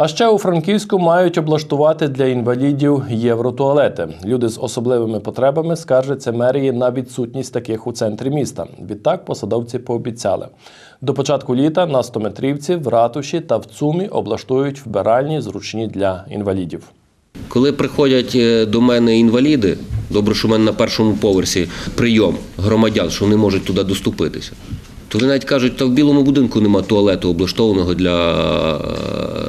А ще у Франківську мають облаштувати для інвалідів євротуалети. Люди з особливими потребами скаржаться мерії на відсутність таких у центрі міста. Відтак посадовці пообіцяли. До початку літа на стометрівці, в ратуші та в ЦУМі облаштують вбиральні зручні для інвалідів. Коли приходять е, до мене інваліди, добре, що в мене на першому поверсі прийом громадян, що не можуть туди доступитися. То вони навіть кажуть, та в білому будинку нема туалету облаштованого для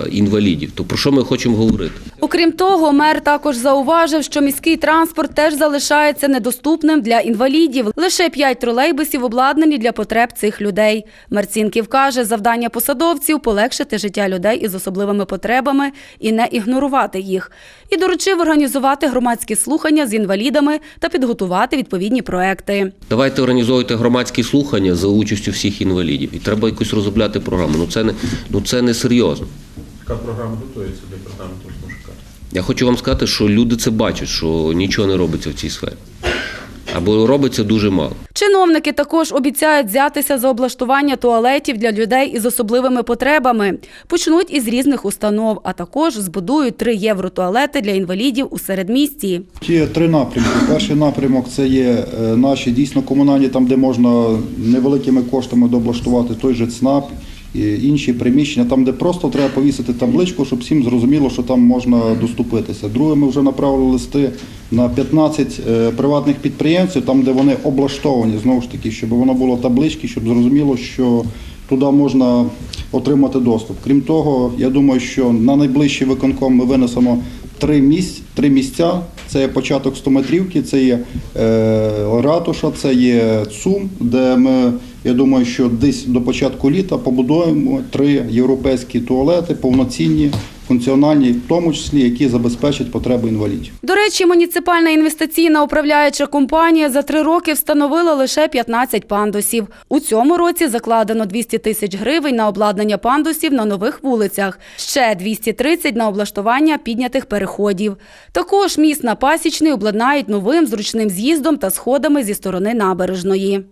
інвалідів. То про що ми хочемо говорити? Окрім того, мер також зауважив, що міський транспорт теж залишається недоступним для інвалідів. Лише п'ять тролейбусів обладнані для потреб цих людей. Марцінків каже, завдання посадовців полегшити життя людей із особливими потребами і не ігнорувати їх. І доручив організувати громадські слухання з інвалідами та підготувати відповідні проекти. Давайте організовуйте громадські слухання за участю всіх інвалідів. І треба якось розробляти програму. Ну це не, ну, це не серйозно. Така програма готується департаментом Смушка. Я хочу вам сказати, що люди це бачать, що нічого не робиться в цій сфері. Або робиться дуже мало. Чиновники також обіцяють взятися за облаштування туалетів для людей із особливими потребами. Почнуть із різних установ, а також збудують три євротуалети для інвалідів у середмісті. Є три напрямки. Перший напрямок це є е, наші дійсно комунальні, там де можна невеликими коштами дооблаштувати той же ЦНАП. І інші приміщення, там, де просто треба повісити табличку, щоб всім зрозуміло, що там можна доступитися. Друге, ми вже направили листи на 15 е, приватних підприємців, там, де вони облаштовані, знову ж таки, щоб воно було таблички, щоб зрозуміло, що туди можна отримати доступ. Крім того, я думаю, що на найближчий виконком ми винесемо три місць, три місця. Це є початок стометрівки, це є е, ратуша, це є ЦУМ, де ми, я думаю, що десь до початку літа побудуємо три європейські туалети, повноцінні, функціональні, в тому числі, які забезпечать потреби інвалідів. До речі, муніципальна інвестиційна управляюча компанія за три роки встановила лише 15 пандусів. У цьому році закладено 200 тисяч гривень на обладнання пандусів на нових вулицях, ще 230 на облаштування піднятих переходів. Також міст на Пасічний обладнають новим зручним з'їздом та сходами зі сторони набережної.